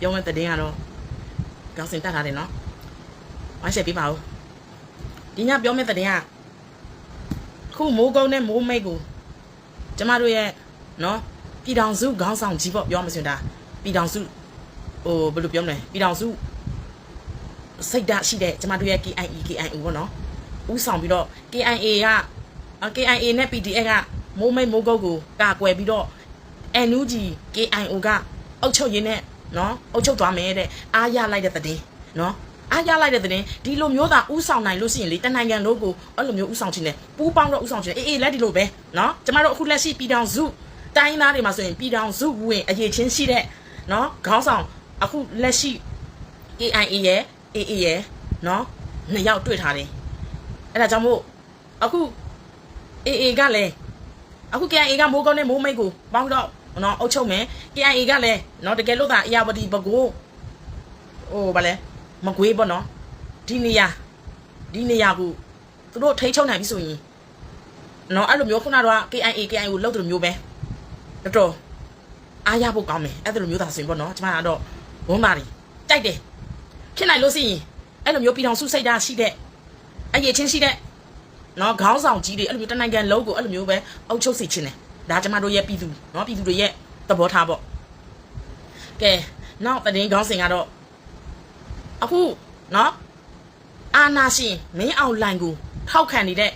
ပြောမဲ့တဲ့င်းကတော့ကောင်းစင်တက်ထားတယ်နော်ဝိုင်းရှယ်ပေးပါဦးဒီညပြောမဲ့တဲ့င်းကခုမိုးကုန်းနဲ့မိုးမိတ်ကိုကျမတို့ရဲ့နော်ပြည်တော်စုခေါင်းဆောင်ကြီးပေါ့ပြောမှဆိုရင်ဒါပြည်တော်စုဟိုဘယ်လိုပြောမလဲပြည်တော်စုစိတ်ဓာတ်ရှိတဲ့ကျမတို့ရဲ့ KIE KIO ပေါ့နော်ဥဆောင်ပြီးတော့ KIA က KIA နဲ့ PDF ကမိုးမိတ်မိုးကုတ်ကိုကာကွယ်ပြီးတော့ NUG KIO ကအုပ်ချုပ်ရင်းနဲ့ နော်အုပ်ချုပ်သွားမယ်တဲ့အားရလိုက်တဲ့တဲ့နော်အားရလိုက်တဲ့တဲ့ဒီလိုမျိုးသာဥဆောင်နိုင်လို့ရှိရင်လေတနိုင်ငံလုံးကိုအဲ့လိုမျိုးဥဆောင်ခြင်းနဲ့ပူးပေါင်းတော့ဥဆောင်ခြင်းအေးအေးလက်ဒီလိုပဲနော်ကျမတို့အခုလက်ရှိပြည်ထောင်စုတိုင်းသားတွေမှာဆိုရင်ပြည်ထောင်စုဝင်အရေးချင်းရှိတဲ့နော်ခေါင်းဆောင်အခုလက်ရှိ KIA ရဲ့ AA ရဲ့နော်နှစ်ယောက်တွေ့ထားတယ်အဲ့ဒါကြောင့်မို့အခု AA ကလည်းအခု KIA ကမိုးကောင်းနဲ့မိုးမိတ်ကိုပေါင်းတော့ နော်အုပ်ချုပ်မယ် KIA ကလည်းနော်တကယ်လို့သာအရာဝတီဘကိုဟိုဗာလဲမကွေးပေါ့နော်ဒီနေရာဒီနေရာကိုသူတို့ထိချုံနိုင်ပြီဆိုရင်နော်အဲ့လိုမျိုးခုနကတော့ KIA KIA ကိုလောက်တယ်မျိုးပဲတော်တော်အားရဖို့ကောင်းမယ်အဲ့လိုမျိုးသာဆိုရင်ပေါ့နော်ကျမကတော့ဝန်းပါရီတိုက်တယ်ဖြစ်နိုင်လို့ရှိရင်အဲ့လိုမျိုးပြည်တော်စုစိတ်ဓာတ်ရှိတဲ့အရေးချင်းရှိတဲ့နော်ခေါင်းဆောင်ကြီးတွေအဲ့လိုမျိုးတနိုင်ငံလုံးကိုအဲ့လိုမျိုးပဲအုပ်ချုပ်စေချင်တယ် ဒါကျမတို့ရဲ့ပြည်သူနော်ပြည်သူတွေရဲ့သဘောထားပေါ့ကဲနောက်တရင်ခေါင်းစဉ်ကတော့အခုနော်အာနာရှင်မင်းအောင်လိုင်ကိုထောက်ခံနေတဲ့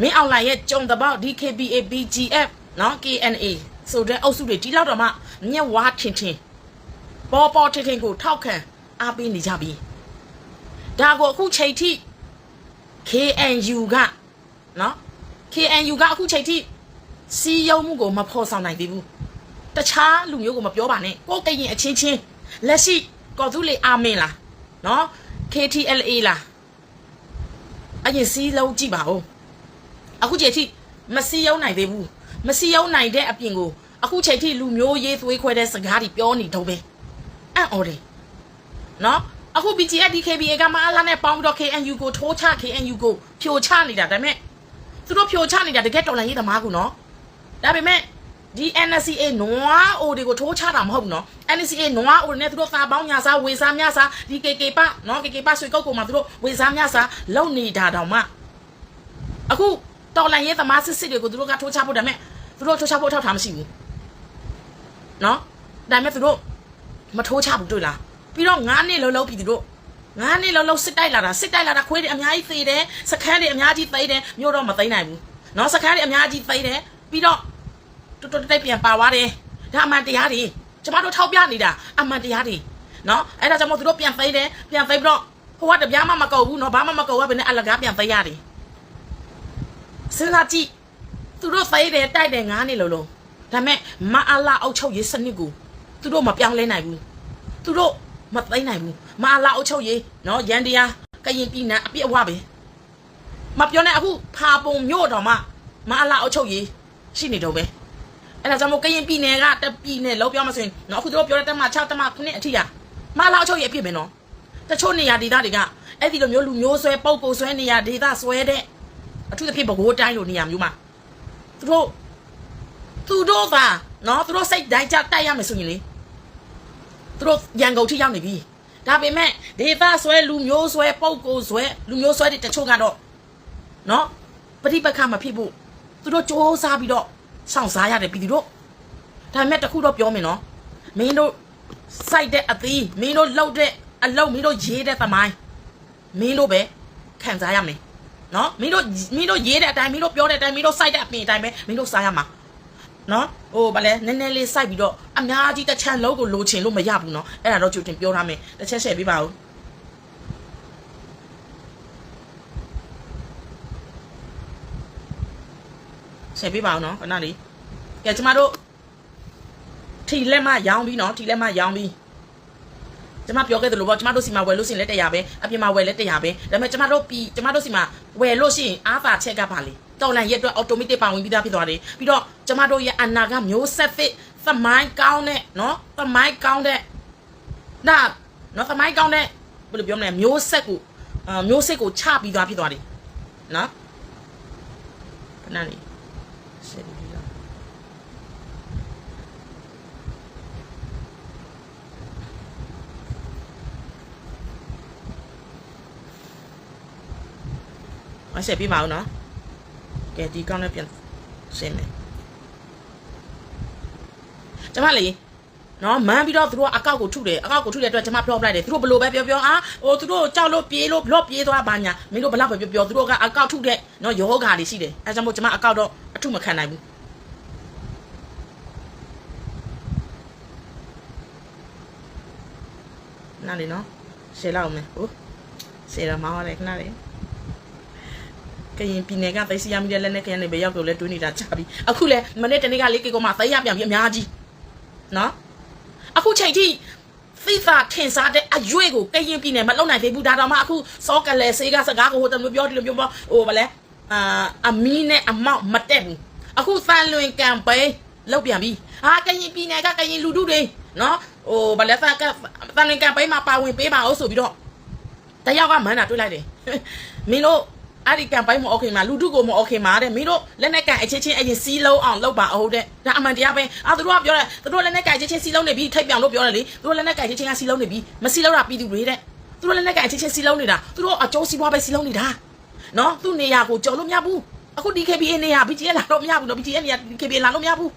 မင်းအောင်လိုင်ရဲ့ကြုံတပေါက် DKBA BGF နော် KNA ဆိုတဲ့အုပ်စုတွေဒီလောက်တော့မှမျက်ဝါးထင်ထင်ပေါ်ပေါ်ထင်ထင်ကိုထောက်ခံအားပေးနေကြပြီဒါကိုအခုချိန်ထိ KNU ကနော် KNU ကအခုချိန်ထိ စီယုံမှုကိုမဖော်ဆောင်နိုင်သေးဘူးတခြားလူမျိုးကိုမပြောပါနဲ့ကိုယ်ကရင်အချင်းချင်းလက်ရှိကော်သူလေအာမင်လားနော် KTLA လားအရင်စီးလုံးကြည့်ပါဦးအခုချိန်ထိမစီယုံနိုင်သေးဘူးမစီယုံနိုင်တဲ့အပြင်ကိုအခုချိန်ထိလူမျိုးရေးသွေးခွဲတဲ့စကားတွေပြောနေတော့ပဲအံ့ဩတယ်နော်အခု BGF DKBA ကမအားလာနဲ့ပေါင်းပြီးတော့ KNU ကိုထိုးချ KNU ကိုဖြိုချနေတာဒါပေမဲ့သူတို့ဖြိုချနေတာတကယ်တော်လိုင်းရေးသမားကူနော် ဒါပေမဲ့ဒီ NCA နွားအိုတွေကိုထိုးချတာမဟုတ်ဘူးနော် NCA နွားအိုတွေနဲ့သူတို့သာပေါင်းညာစားဝေစားများစားဒီ KK ပနော် KK ပဆွေကုတ်ကိုမှသူတို့ဝေစားများစားလုံနေတာတောင်မှအခုတော်လိုင်းရေးသမားစစ်စစ်တွေကိုသူတို့ကထိုးချဖို့ဒါပေမဲ့သူတို့ထိုးချဖို့ထောက်ထားမရှိဘူးနော်ဒါပေမဲ့သူတို့မထိုးချဘူးတွေ့လား ပြီးတော့9နှစ်လုံးလုံးပြည်သူတို့9နှစ်လုံးလုံးစစ်တိုက်လာတာစစ်တိုက်လာတာခွေးတွေအများကြီးသေးတယ်စခန်းတွေအများကြီးသိတယ်မြို့တော့မသိနိုင်ဘူးเนาะစခန်းတွေအများကြီးသိတယ်ပြီးတော့ တွတ်တွတ်တိုက်ပြန်ပါသွားတယ်ဒါအမှန်တရားတွေကျမတို့ထောက်ပြနေတာအမှန်တရားတွေနော်အဲ့ဒါကြောင့်မို့သူတို့ပြန်သိတယ်ပြန်သိပြီးတော့ဟိုကတပြားမှမကုတ်ဘူးနော်ဘာမှမကုတ်ဘူးဘယ်နဲ့အလကားပြန်သိရတယ်စဉ်းစားကြည့်သူတို့သိတယ်တိုက်တယ်ငားနေလို့လုံးဒါမဲ့မအလာအုပ်ချုပ်ရေးစနစ်ကိုသူတို့မပြောင်းလဲနိုင်ဘူးသူတို့မသိနိုင်ဘူးမအလာအုပ်ချုပ်ရေးနော်ရန်တရားကရင်ပြည်နယ်အပြည့်အဝပဲမပြောနဲ့အခုဖာပုံမြို့တော်မှာမအလာအုပ်ချုပ်ရေးရှိနေတော့ပဲ အဲ့ဒါကြောင့်မို့ကရင်ပြည်နယ်ကတပြည်နယ်လောက်ပြောမှဆိုရင်နော်အခုတို့ပြောတဲ့တက်မ6တက်မ9အထိရမအလာအုပ်ချုပ်ရေးအပြည့်ပဲနော်တချို့နေရာဒေသတွေကအဲ့ဒီလိုမျိုးလူမျိုးဆွဲပုတ်ကိုဆွဲနေရာဒေသဆွဲတဲ့အထူးသဖြင့်ဘကိုးတိုင်းလိုနေရာမျိုးမှာသူတို့သူတို့သာနော်သူတို့စိတ်တိုင်းကြတိုက်ရမယ်ဆိုရင်လေ သူတို့ရန်ကုန်ထိရောက်နေပြီဒါပေမဲ့ဒေသဆွဲလူမျိုးဆွဲပုံကိုဆွဲလူမျိုးဆွဲတဲ့တချို့ကတော့နော်ပฏิပက္ခမဖြစ်ဖို့သူတို့စ조사ပြီးတော့ စောင့်စားရတယ်ပြည်သူတို့ဒါပေမဲ့တခုတော့ပြောမယ်နော်မင်းတို့စိုက်တဲ့အသီးမင်းတို့လှုပ်တဲ့အလုံးမင်းတို့ရေးတဲ့သမိုင်းမင်းတို့ပဲခံစားရမယ်နော်မင်းတို့မင်းတို့ရေးတဲ့အတိုင်းမင်းတို့ပြောတဲ့အတိုင်းမင်းတို့စိုက်တဲ့အပင်အတိုင်းပဲမင်းတို့စားရမှာနော်ဟိုဗာလဲနည်းနည်းလေးစိုက်ပြီးတော့အများကြီးတစ်ချမ်းလုံးကိုလိုချင်လို့မရဘူးနော်အဲ့ဒါတော့ကြိုတင်ပြောထားမယ်တစ်ချက်ဆက်ပေးပါဦး ဆက်ပေးပါဦးနော်ခဏလေးကဲကျမတို့ထီလက်မရောင်းပြီးနော်ထီလက်မရောင်းပြီးကျမပြောခဲ့သလိုပေါ့ကျမတို့စီမှာဝယ်လို့ရှိရင်လက်တရာပဲအပြင်မှာဝယ်လက်တရာပဲဒါပေမဲ့ကျမတို့ပြီးကျမတို့စီမှာဝယ်လို့ရှိရင်အားသာချက်ကပါလေတော်လန်ရက်အတွက် automatic ပါဝင်ပြီးသားဖြစ်သွားတယ်ပြီးတော့ကျမတို့ရဲ့အနာကမျိုးဆက်သစ်သမိုင်းကောင်းတဲ့နော်သမိုင်းကောင်းတဲ့နာနော်သမိုင်းကောင်းတဲ့ဘယ်လိုပြောမလဲမျိုးဆက်ကိုအာမျိုးဆက်ကိုချပြီးသားဖြစ်သွားတယ်နော်ခဏလေးဆက်ပြီးတော့ က အဆက်ပြီးပါဦးနော်ကဲဒီကောင်းနဲ့ပြန်ရှင်းမယ်ကျမလေးနော်မန်းပြီးတော့သူတို့အကောက်ကိုထုတယ်အကောက်ကိုထုတဲ့အတွက်ကျမပြောပလိုက်တယ်သူတို့ဘလို့ပဲပြောပြောအာဟိုသူတို့ကြောက်လို့ပြေးလို့ဘလို့ပြေးသွားပါညာမင်းတို့ဘလောက်ပဲပြောပြောသူတို့ကအကောက်ထုတဲ့နော်ယောဂါတွေရှိတယ်အဲကြောင့်မို့ကျမအကောက်တော့အထုမခံနိုင်ဘူးနားလေနော်ရှယ်လောက်မယ်ဟုတ်ရှယ်ရမှားတယ်ခဏလေး ကရင်ပြည်နယ်ကသိစီရမိတဲ့လက်နဲ့ခရမ်းနေပဲရောက်တော့လဲတွေးနေတာကြာပြီအခုလဲမနေ့တနေ့ကလေးကေကောမှာသိရပြန်ပြီအများကြီးနော်အခုချိန်ထိသိသာထင်ရှားတဲ့အရွေးကိုကရင်ပြည်နယ်မလုံနိုင်သေးဘူးဒါတော့မှအခုစောကလဲဆေးကစကားကိုဟိုတမျိုးပြောဒီလိုမျိုးပြောဟိုဗလဲအာအမီးနဲ့အမောက်မတက်ဘူးအခုသန်လွင်ကံပိန်းလောက်ပြန်ပြီဟာကရင်ပြည်နယ်ကကရင်လူထုတွေနော်ဟိုဗလဲသန်ကသန်လွင်ကံပိန်းမှာပါဝင်ပေးပါအောင်ဆိုပြီးတော့တယောက်ကမန်းတာတွေးလိုက်တယ်မင်းတို့ အဲ့ဒီကမ်ပိန်းမโอเคမှာလူထုကိုမโอเคမှာတဲ့မင်းတို့လက်နဲ့ကန်အချင်းချင်းအရင်စီးလုံးအောင်လုပ်ပါအောင်တဲ့ဒါအမှန်တရားပဲအာသူတို့ကပြောတယ်သူတို့လက်နဲ့ကန်ချင်းချင်းစီးလုံးနေပြီထိတ်ပြောင်လို့ပြောတယ်လေသူတို့လက်နဲ့ကန်ချင်းချင်းကစီးလုံးနေပြီမစီးလုံးတာပြည်သူတွေတဲ့သူတို့လက်နဲ့ကန်ချင်းချင်းစီးလုံးနေတာသူတို့အကျိုးစီးပွားပဲစီးလုံးနေတာနော်သူ့နေရာကိုကြော်လို့မရဘူးအခု DKBA နေရာ BTS လာတော့မရဘူးနော် BTS နေရာ DKBA လာလို့မရဘူး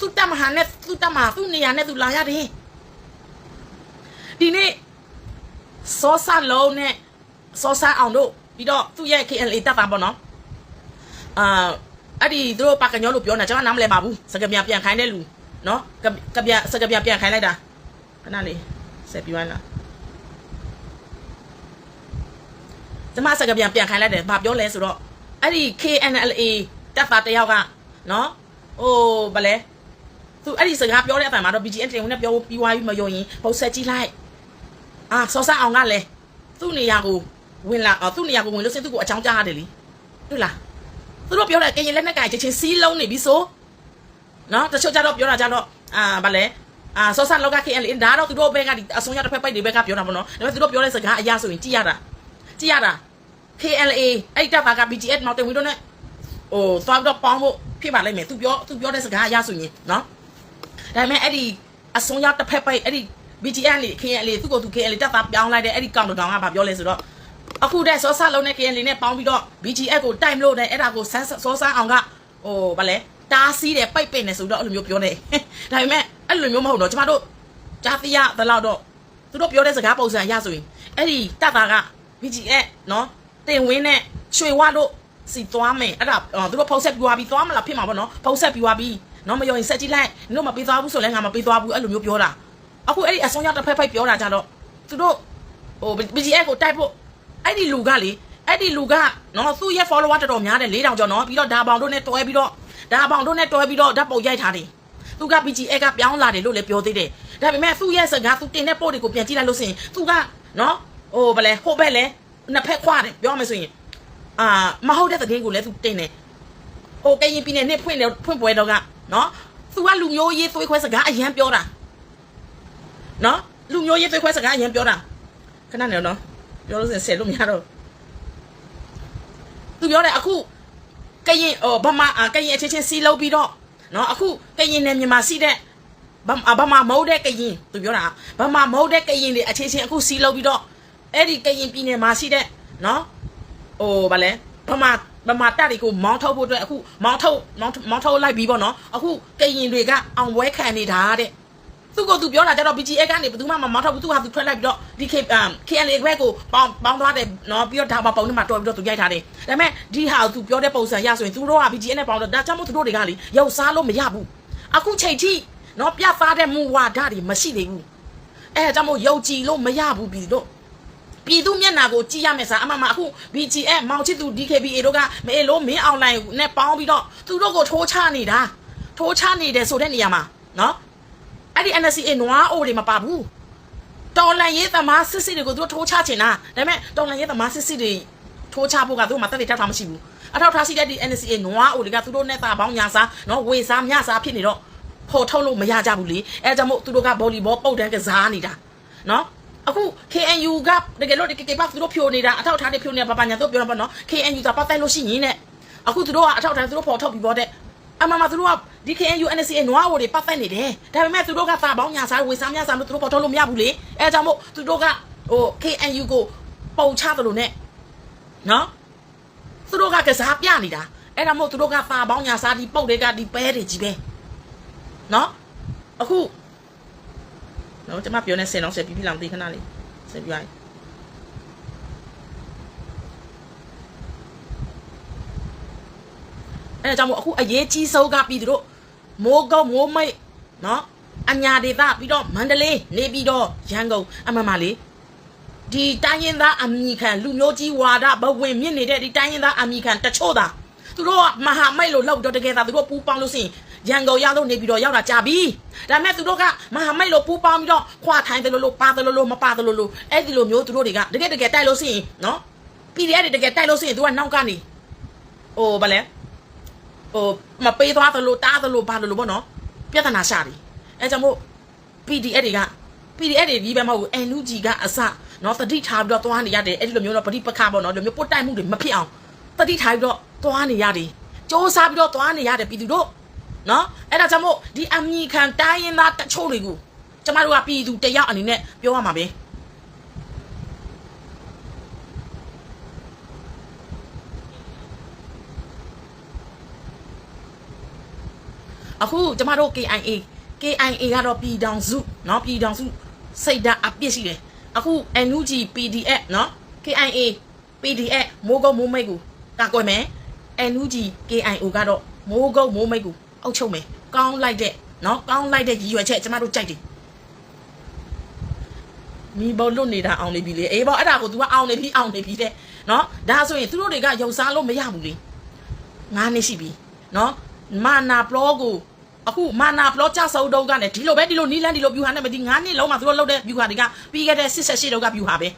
သူတက်မဟာနဲ့သူတက်မဟာသူ့နေရာနဲ့သူလာရတယ်ဒီနေ့စောစလုံးနဲ့စောစအောင်တို့ ပြီးတော့သူ့ရဲ့ KLA တက်တာပေါ့နော်အာအဲ့ဒီသူတို့ပါကညောလို့ပြောနေတာကျွန်တော်နားမလဲပါဘူးစကပြန်ပြန်ခိုင်းတဲ့လူနော်ကကပြန်စကပြန်ပြန်ခိုင်းလိုက်တာခဏလေးဆက်ပြောရလားကျမစကပြန်ပြန်ခိုင်းလိုက်တယ်ဘာပြောလဲဆိုတော့အဲ့ဒီ KNLA တက်တာတယောက်ကနော်ဟိုဗလဲသူအဲ့ဒီစကားပြောတဲ့အတိုင်းမှာတော့ BGN တင်ဝင်နဲ့ပြောပြီးွားပြီးမယုံရင်ပုံဆက်ကြည့်လိုက်အာစောစအောင်ကလည်းသူ့နေရာကို ဝင်လာသူ့နေရာကိုဝင်လို့စင်သူ့ကိုအချောင်းကြားရတယ်လीတွေ့လားသူတို့ပြောတယ်ကရင်လက်နဲ့ကင်ချင်းချင်းစီးလုံးနေပြီဆိုနော်တချို့ကြတော့ပြောတာကြတော့အာဗာလဲအာစောစလောက်က KN ဒါတော့သူတို့ဘက်ကဒီအဆုံးရတစ်ဖက်ပိုက်တွေဘက်ကပြောတာပေါ့နော်ဒါပေမဲ့သူတို့ပြောတဲ့စကားအရာဆိုရင်ကြည့်ရတာကြည့်ရတာ KLA အဲ့တပ်ပါက BGS နောက်တင်ဝီတို့နဲ့ဟိုသွားတော့ပေါင်းဖို့ဖြစ်ပါလိမ့်မယ်သူပြောသူပြောတဲ့စကားအရာဆိုရင်နော်ဒါပေမဲ့အဲ့ဒီအဆုံးရတစ်ဖက်ပိုက်အဲ့ဒီ BGN လေ KLA သူ့ကိုသူ KLA တပ်သားပြောင်းလိုက်တဲ့အဲ့ဒီကောင်တကောင်ကဗာပြောလဲဆိုတော့ အခုတဲ့စောစလုံးနဲ့ KLA နဲ့ပေါင်းပြီးတော့ BGS ကိုတိုင်လို့တဲ့အဲ့ဒါကိုဆန်းစောစအောင်ကဟိုဗာလဲတားစီးတယ်ပိတ်ပင်တယ်ဆိုတော့အဲ့လိုမျိုးပြောတယ်ဒါပေမဲ့အဲ့လိုမျိုးမဟုတ်တော့ကျမတို့ကြားသိရသလောက်တော့သူတို့ပြောတဲ့စကားပုံစံအရဆိုရင်အဲ့ဒီတပ်သားက BGS နော်တင်ဝင်းနဲ့ရွှေဝါတို့စီသွားမယ်အဲ့ဒါသူတို့ဖုတ်ဆက်ပြီးွားပြီးသွားမလားဖြစ်မှာပေါ့နော်ဖုတ်ဆက်ပြီးွားပြီးနော်မယုံရင်ဆက်ကြည့်လိုက်နင်တို့မပေးသွားဘူးဆိုလဲငါမပေးသွားဘူးအဲ့လိုမျိုးပြောတာအခုအဲ့ဒီအဆုံးရောက်တစ်ဖက်ဖိုက်ပြောတာကြတော့သူတို့ဟို BGS ကိုတိုက်ဖို့ အဲ့ဒီလူကလေအဲ့ဒီလူကနော်သူ့ရဲ့ follower တော်တော်များတယ်4000ကျော်နော်ပြီးတော့ဒါပေါင်တို့နဲ့တွဲပြီးတော့ဒါပေါင်တို့နဲ့တွဲပြီးတော့ဓာတ်ပုံရိုက်ထားတယ်သူက BGS ကပြောင်းလာတယ်လို့လည်းပြောသေးတယ်ဒါပေမဲ့သူ့ရဲ့စကားသူတင်တဲ့ပို့တွေကိုပြန်ကြည့်လိုက်လို့ဆိုရင်သူကနော်ဟိုဗလဲဟိုဘက်လဲနှစ်ဖက်ခွာတယ်ပြောမယ်ဆိုရင်အာမဟုတ်တဲ့သတင်းကိုလည်းသူတင်တယ်ဟိုကရင်ပြည်နယ်နဲ့ဖွင့်တယ်ဖွင့်ပွဲတော့ကနော်သူကလူမျိုးရေးသွေးခွဲစကားအရန်ပြောတာနော်လူမျိုးရေးသွေးခွဲစကားအရင်ပြောတာခဏနေတော့ ပြောလို့စင်ဆယ်လို့မရတော့သူပြောတယ်အခုကရင်ဟိုဗမာကရင်အချင်းချင်းစီးလုံးပြီးတော့နော်အခုကရင်နဲ့မြန်မာစီးတဲ့ဗမာဗမာမဟုတ်တဲ့ကရင်သူပြောတာဗမာမဟုတ်တဲ့ကရင်တွေအချင်းချင်းအခုစီးလုံးပြီးတော့အဲ့ဒီကရင်ပြည်နယ်မှာရှိတဲ့နော်ဟိုဗာလဲဗမာဗမာတက်တွေကိုမောင်းထုတ်ဖို့အတွက်အခုမောင်းထုတ်မောင်းမောင်းထုတ်လိုက်ပြီးပေါ့နော်အခုကရင်တွေကအောင်ပွဲခံနေတာတဲ့ သူကသူပြောတာကြတော့ BGA ကနေဘယ်သူမှမမောင်းထုတ်ဘူးသူဟာသူထွက်လိုက်ပြီးတော့ဒီ K KNA ဘက်ကိုပေါင်းပေါင်းသွားတယ်နော်ပြီးတော့ဒါမှပုံနဲ့မှတော်ပြီးတော့သူရိုက်ထားတယ်ဒါပေမဲ့ဒီဟာသူပြောတဲ့ပုံစံရဆိုရင်သူတို့က BGA နဲ့ပေါင်းတော့ဒါကြောင့်မို့သူတို့တွေကလေရုပ်စားလို့မရဘူးအခုချိန်ထိနော်ပြသတဲ့မူဝါဒတွေမရှိသေးဘူးအဲဒါကြောင့်မို့ယုံကြည်လို့မရဘူးပြည်တို့ပြည်သူမျက်နှာကိုကြည့်ရမယ်စားအမှန်မှအခု BGF မောင်ချစ်သူ DKBA တို့ကမအေးလို့မင်းအွန်လိုင်းနဲ့ပေါင်းပြီးတော့သူတို့ကိုထိုးချနေတာထိုးချနေတယ်ဆိုတဲ့နေရာမှာနော် အဲ့ဒီ NSCA နွားအိုတွေမပါဘူးတော်လန်ရေးသမားစစ်စစ်တွေကိုသူတို့ထိုးချချင်တာဒါပေမဲ့တော်လန်ရေးသမားစစ်စစ်တွေထိုးချဖို့ကသူတို့မှတက်တက်ထားမှမရှိဘူးအထောက်ထားရှိတဲ့ဒီ NSCA နွားအိုတွေကသူတို့နဲ့တာပေါင်းညာစားနော်ဝေစားမြစားဖြစ်နေတော့ဖော်ထုတ်လို့မရကြဘူးလေအဲကြောင့်မို့သူတို့ကဗောလီဘောပုတ်တန်းကစားနေတာနော်အခု KNU ကတကယ်လို့ KK ဘာသူတို့ဖြိုနေတာအထောက်ထားတွေဖြိုနေတာပပညာတို့ပြောတာပေါ့နော် KNU ကပတ်သက်လို့ရှိရင်နဲ့အခုသူတို့ကအထောက်ထားသူတို့ဖော်ထုတ်ပြီးပေါ့တဲ့အမှန်မှသူတို့က ဒီ KNU NSA နွားဝတွေပတ်သက်နေတယ်ဒါပေမဲ့သူတို့ကသာပေါင်းညာစားဝေစားများစားလို့သူတို့ဖော်ထုတ်လို့မရဘူးလေအဲကြောင့်မို့သူတို့ကဟို KNU ကိုပုံချတယ်လို့ ਨੇ နော်သူတို့ကကစားပြနေတာအဲ့ဒါမို့သူတို့ကပါပေါင်းညာစားဒီပုတ်တွေကဒီပဲတွေကြီးပဲနော်အခုနော်ကျွန်မပြောနေစင်အောင်ဆက်ပြီးပြီလားမသိခဏလေးဆက်ပြီးပါအဲ့ဒါကြောင့်မို့အခုအရေးကြီးဆုံးကပြည်သူတို့ မိုးကုတ်မိုးမိတ်နော်အညာဒေသပြီးတော့မန္တလေးနေပြီးတော့ရန်ကုန်အမှန်ပါလေဒီတိုင်းရင်းသားအမိခံလူမျိုးကြီးဝါဒဘဝင်မြင့်နေတဲ့ဒီတိုင်းရင်းသားအမိခံတချို့သာသူတို့ကမဟာမိတ်လို့လောက်တော့တကယ်သာသူတို့ပူပေါင်းလို့ရှိရင်ရန်ကုန်ရောက်လို့နေပြီးတော့ရောက်တာကြာပြီဒါပေမဲ့သူတို့ကမဟာမိတ်လို့ပူပေါင်းပြီးတော့ခွာထိုင်းတယ်လို့လို့ပါတယ်လို့လို့မပါတယ်လို့လို့အဲ့ဒီလိုမျိုးသူတို့တွေကတကယ်တကယ်တိုက်လို့ရှိရင်နော် PDF တွေတကယ်တိုက်လို့ရှိရင်သူကနောက်ကနေဟိုဗလဲ ဟိုမပေးသွားသလိုတားသလိုဘာလို့လို့ပေါ့နော်ပြဿနာရှာတယ်အဲကြောင့်မို့ PDF တွေက PDF တွေကြီးပဲမဟုတ်ဘူး NUG ကအစနော်တတိထားပြီးတော့သွားနေရတယ်အဲ့ဒီလိုမျိုးတော့ပဋိပက္ခပေါ့နော်ဒီလိုမျိုးပုတ်တိုက်မှုတွေမဖြစ်အောင်တတိထားပြီးတော့သွားနေရတယ်စ조사ပြီးတော့သွားနေရတယ်ပြည်သူတို့နော်အဲ့ဒါကြောင့်မို့ဒီအမိခံတိုင်းရင်းသားတချို့တွေကိုကျမတို့ကပြည်သူတယောက်အနေနဲ့ပြောရမှာပဲ အခုကျမတို့ KIA KIA ကတော့ပြည်တောင်စုเนาะပြည်တောင်စုစိတ်ဓာတ်အပြစ်ရှိတယ်အခု NUG PDF เนาะ KIA PDF မိုးကုတ်မိုးမိတ်ကိုကာကွယ်မယ် NUG KIO ကတော့မိုးကုတ်မိုးမိတ်ကိုအုပ်ချုပ်မယ်ကောင်းလိုက်တဲ့เนาะကောင်းလိုက်တဲ့ရည်ရွယ်ချက်ကျမတို့ကြိုက်တယ်မိဘလွတ်နေတာအောင်နေပြီလေအေးပေါ့အဲ့ဒါကို तू ကအောင်နေပြီအောင်နေပြီတဲ့เนาะဒါဆိုရင်သူတို့တွေကရုံစားလို့မရဘူးလေငါးနှစ်ရှိပြီเนาะမာနာပလောကို အခုမာနာပလောကြဆောက်တော့ကနေဒီလိုပဲဒီလိုနီးလန်းဒီလိုပြူဟာနဲ့မဒီ9နှစ်လုံးမှာသူတို့လုပ်တဲ့ပြူဟာတွေကပြီးခဲ့တဲ့88တုန်းကပြူဟာပဲ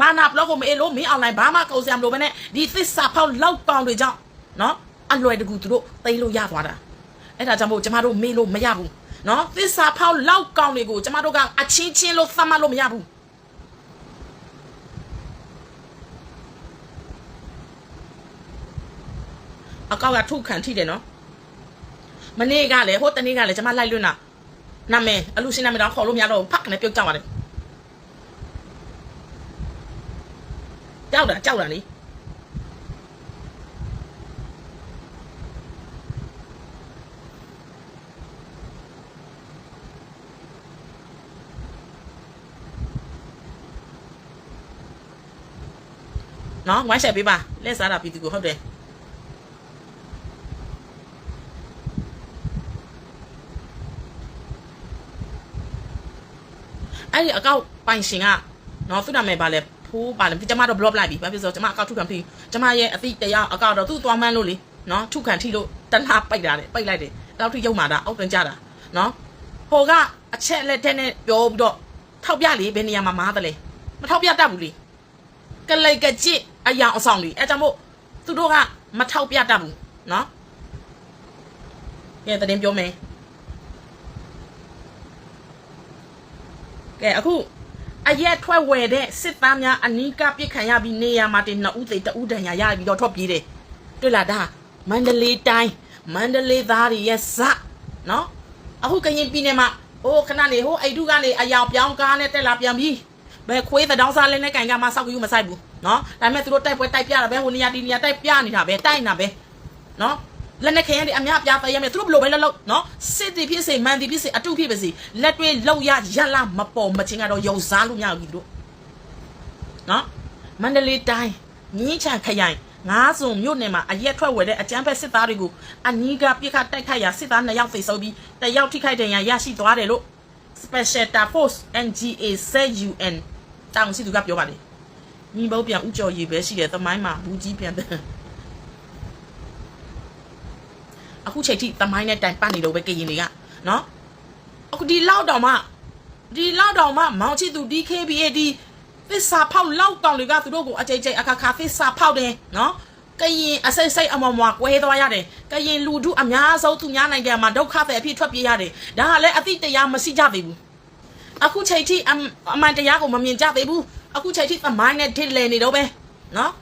မာနာပလောကိုမအေးလို့မင်းအွန်လိုင်းဘာမှကုန်စရာမလိုဘဲနဲ့ဒီသစ္စာဖောက်လောက်ကောင်တွေကြောင့်နော်အလွယ်တကူသူတို့သိလို့ရသွားတာအဲ့ဒါကြောင့်မို့ကျမတို့မေးလို့မရဘူးနော်သစ္စာဖောက်လောက်ကောင်တွေကိုကျမတို့ကအချင်းချင်းလို့သတ်မှတ်လို့မရဘူးအကောက်ကထုတ်ခံထိတယ်နော် မနေ့ကလည်းဟိုတနေ့ကလည်းကျွန်မလိုက်လွန်းတာနာမည်အလူရှင်နာမည်တော့ခေါ်လို့မရတော့ဘူးဖတ်ကနေပြုတ်ကြပါတယ်ကြောက်တာကြောက်တာလေနော်ဝိုင်းဆက်ပေးပါလက်စားတာပြည်သူကိုဟုတ်တယ် အဲ့ဒီအကောက်ပိုင်ရှင်ကနော်သူ့နာမည်ပါလဲဖိုးပါလဲကျမတော့ block လိုက်ပြီဘာဖြစ်လို့ကျမအကောက်ထုခံပြီကျမရဲ့အတိတရားအကောက်တော့သူ့သွားမှန်းလို့လေနော်ထုခံထိလို့တဏှာပိတ်တာလေပိတ်လိုက်တယ်တောက်ထိရုံမာတာအောက်တင်ကြတာနော်ဟိုကအချက်လက်တဲ့နဲ့ပြောပြီးတော့ထောက်ပြလေဘယ်နေရာမှာမားတယ်လဲမထောက်ပြတတ်ဘူးလေကလိတ်ကကြစ်အယောင်အဆောင်တွေအဲကြောင့်မို့သူတို့ကမထောက်ပြတတ်ဘူးနော်ကဲတရင်ပြောမယ် ကဲအခုအရက်ထွက်ဝယ်တဲ့စစ်သားများအနီးကပြစ်ခံရပြီးနေရမှာတင်နှစ်ဦးသေးတဦးတန်ရရပြီးတော့ထွက်ပြေးတယ်တွေ့လားဒါမန္တလေးတိုင်းမန္တလေးသားတွေရဲ့ဇနော်အခုကရင်ပြည်နယ်မှာဟိုခဏနေဟိုအိတ်ထုကနေအယောင်ပြောင်းကားနဲ့တက်လာပြန်ပြီဘယ်ခွေးသတောင်းစားလဲနဲ့ကင်ကမှစောက်ယူမဆိုင်ဘူးနော်ဒါပေမဲ့သူတို့တိုက်ပွဲတိုက်ပြတာပဲဟိုနေရာဒီနေရာတိုက်ပြနေတာပဲတိုက်နေတာပဲနော် လက်နဲ့ခရင်တွေအများပြသရမယ်သူတို့ဘယ်လိုပဲလုပ်လို့နော်စစ်တီဖြစ်စေမန်တီဖြစ်စေအတုဖြစ်ပါစေလက်တွေလောက်ရရလာမပေါ်မချင်းကတော့ယုံစားလို့မရဘူးတို့နော်မန္တလေးတိုင်းမြင်းချံခရိုင်ငါးစုံမြို့နယ်မှာအရက်ထွက်ဝယ်တဲ့အကြမ်းဖက်စစ်သားတွေကိုအနီးကပြစ်ခတ်တိုက်ခိုက်ရာစစ်သား2ယောက်သေဆုံးပြီးတယောက်ထိခိုက်ဒဏ်ရာရရှိသွားတယ်လို့ Special Task Force NGA CUN တောင်စီသူကပြောပါတယ်ညီဘုတ်ပြန်ဥကြော်ရည်ပဲရှိတယ်သမိုင်းမှာဘူးကြီးပြန်တယ် အခုချိန်ထိတမိုင်းနဲ့တိုင်ပတ်နေလို့ပဲကရင်တွေကနော်အခုဒီလောက်တောင်မှဒီလောက်တောင်မှမောင်ချစ်သူ DKBA ဒီသစ္စာဖောက်လောက်တောင်တွေကသူတို့ကိုအကြိတ်ကြိတ်အခါခါသစ္စာဖောက်တယ်နော်ကရင်အစိတ်စိတ်အမမွာကွဲသွားရတယ်ကရင်လူထုအများဆုံးသူများနိုင်ငံမှာဒုက္ခတွေအဖြစ်ထွက်ပြေးရတယ်ဒါကလည်းအတိတရားမရှိကြသေးဘူးအခုချိန်ထိအမှန်တရားကိုမမြင်ကြသေးဘူးအခုချိန်ထိသမိုင်းနဲ့ဒစ်လည်နေတော့ပဲနော်